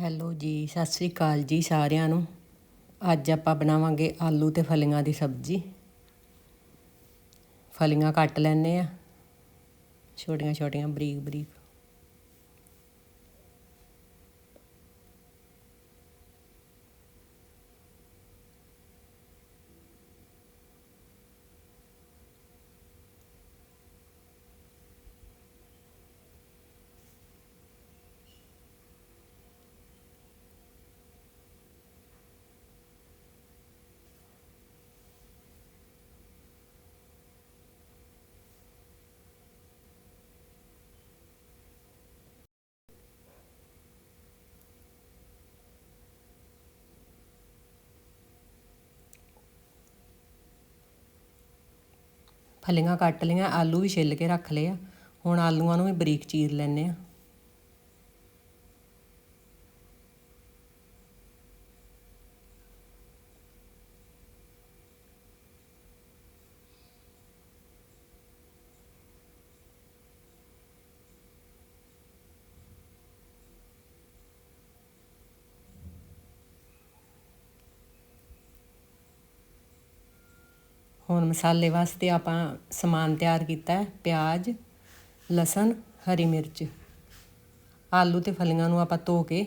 Hello ਜੀ, ਸਤਿ ਸ੍ਰੀ ਅਕਾਲ ਜੀ ਸਾਰਿਆਂ ਨੂੰ। ਅੱਜ ਆਪਾਂ ਬਣਾਵਾਂਗੇ ਆਲੂ ਤੇ ਫਲੀਆਂ ਦੀ ਸਬਜ਼ੀ। ਫਲੀਆਂ ਕੱਟ ਲੈਣੇ ਆ। ਛੋਟੀਆਂ ਛੋਟੀਆਂ ਬਰੀਕ ਬਰੀਕ ਫਲੀਆਂ ਕੱਟ ਲਈਆਂ, ਆਲੂ ਵੀ ਛਿੱਲ ਕੇ ਰੱਖ ਲਏ ਆ। ਹੁਣ ਆਲੂਆਂ ਨੂੰ ਵੀ ਬਰੀਕ ਚੀਰ ਲੈਣੇ ਆ। ਹੁਣ ਮਸਾਲੇ ਵਾਸਤੇ ਆਪਾਂ ਸਮਾਨ ਤਿਆਰ ਕੀਤਾ ਹੈ, ਪਿਆਜ਼, ਲਸਣ, ਹਰੀ ਮਿਰਚ। ਆਲੂ ਤੇ ਫਲੀਆਂ ਨੂੰ ਆਪਾਂ ਧੋ ਕੇ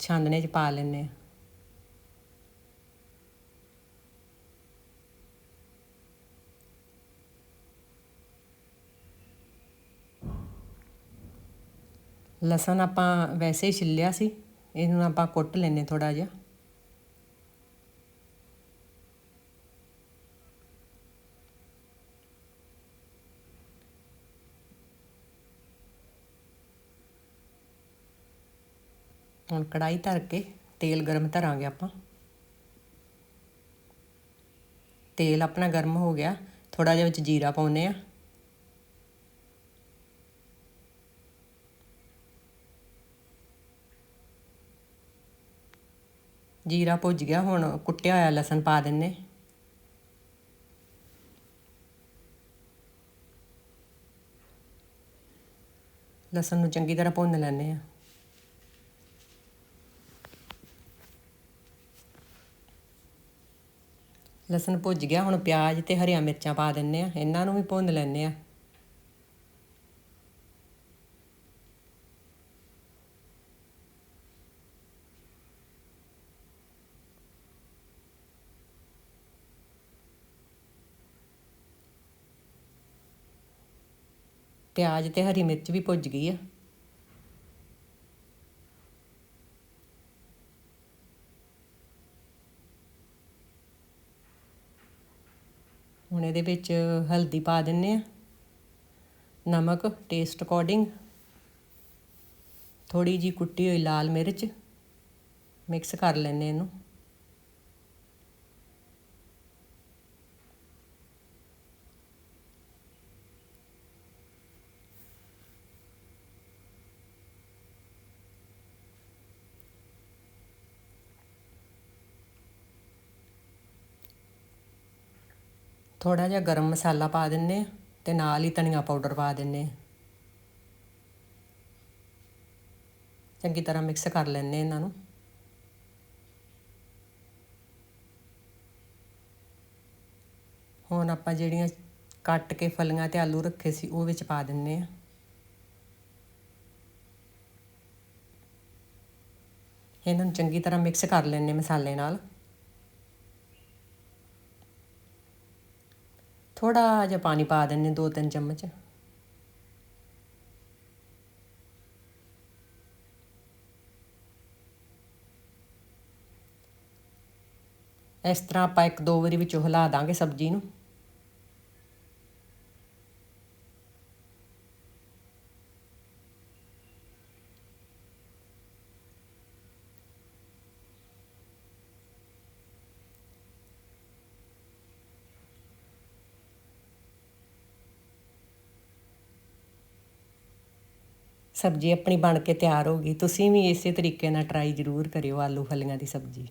ਛਾਨਣੇ 'ਚ ਪਾ ਲੈਣੇ ਆ ਲਸਣ ਆਪਾਂ ਵੈਸੇ ਹੀ ਛਿੱਲਿਆ ਸੀ, ਇਹਨੂੰ ਆਪਾਂ ਕੁੱਟ ਲੈਣੇ ਥੋੜਾ ਜਿਹਾ। ਹੁਣ ਕੜਾਈ ਧਰ ਕੇ ਤੇਲ ਗਰਮ ਧਰਾਂਗੇ ਆਪਾਂ। ਤੇਲ ਆਪਣਾ ਗਰਮ ਹੋ ਗਿਆ ਥੋੜਾ ਜਿਹਾ ਵਿੱਚ ਜੀਰਾ ਪਾਉਨੇ ਆ ਜੀਰਾ ਭੁੱਜ ਗਿਆ, ਹੁਣ ਕੁੱਟਿਆ ਹੋਇਆ ਲਸਣ ਪਾ ਦਿੰਨੇ ਲਸਣ ਨੂੰ ਚੰਗੀ ਤਰ੍ਹਾਂ ਭੁੰਨ ਲੈਣੇ ਆ ਲਸਣ ਭੁੱਜ ਗਿਆ, ਹੁਣ ਪਿਆਜ਼ ਤੇ ਹਰੀਆਂ ਮਿਰਚਾਂ ਪਾ ਦਿੰਨੇ ਆ। ਇਹਨਾਂ ਨੂੰ ਵੀ ਭੁੰਨ ਲੈਣੇ ਆ। ਪਿਆਜ਼ ਤੇ ਹਰੀ ਮਿਰਚ ਵੀ ਭੁੱਜ ਗਈ ਆ। ਹੁਣ ਇਹਦੇ ਵਿੱਚ ਹਲਦੀ ਪਾ ਦਿੰਨੇ ਆ, ਨਮਕ ਟੇਸਟ ਅਕੋਰਡਿੰਗ ਥੋੜੀ ਜੀ ਕੁੱਟੀ ਹੋਈ ਲਾਲ ਮਿਰਚ ਮਿਕਸ ਕਰ ਲੈਨੇ ਇਹਨੂੰ। ਥੋੜਾ ਜਿਹਾ ਗਰਮ ਮਸਾਲਾ ਪਾ ਦਿੰਨੇ ਆ ਤੇ ਨਾਲ ਹੀ ਧਨੀਆ ਪਾਊਡਰ ਪਾ ਦਿੰਨੇ ਚੰਗੀ ਤਰ੍ਹਾਂ ਮਿਕਸ ਕਰ ਲੈਣੇ ਇਹਨਾਂ ਨੂੰ। ਹੁਣ ਆਪਾਂ ਜਿਹੜੀਆਂ ਕੱਟ ਕੇ ਫਲੀਆਂ ਤੇ ਆਲੂ ਰੱਖੇ ਸੀ, ਉਹ ਵਿੱਚ ਪਾ ਦਿੰਨੇ ਆ ਇਹਨਾਂ ਨੂੰ ਚੰਗੀ ਤਰ੍ਹਾਂ ਮਿਕਸ ਕਰ ਲੈਣੇ ਮਸਾਲੇ ਨਾਲ। ਥੋੜਾ ਜਿਹਾ ਪਾਣੀ ਪਾ ਦਿੰਨੇ ਦੋ ਤਿੰਨ ਚਮਚ। ਇਸ ਤਰ੍ਹਾਂ ਆਪਾਂ ਇੱਕ ਦੋ ਵਾਰੀ ਵਿੱਚੋਂ ਹਿਲਾ ਦਾਂਗੇ ਸਬਜ਼ੀ ਨੂੰ। ਸਬਜ਼ੀ ਆਪਣੀ ਬਣ ਕੇ ਤਿਆਰ ਹੋ ਗਈ, ਤੁਸੀਂ ਵੀ ਇਸੇ ਤਰੀਕੇ ਨਾਲ ਟਰਾਈ ਜ਼ਰੂਰ ਕਰਿਓ ਆਲੂ ਫਲੀਆਂ ਦੀ ਸਬਜ਼ੀ।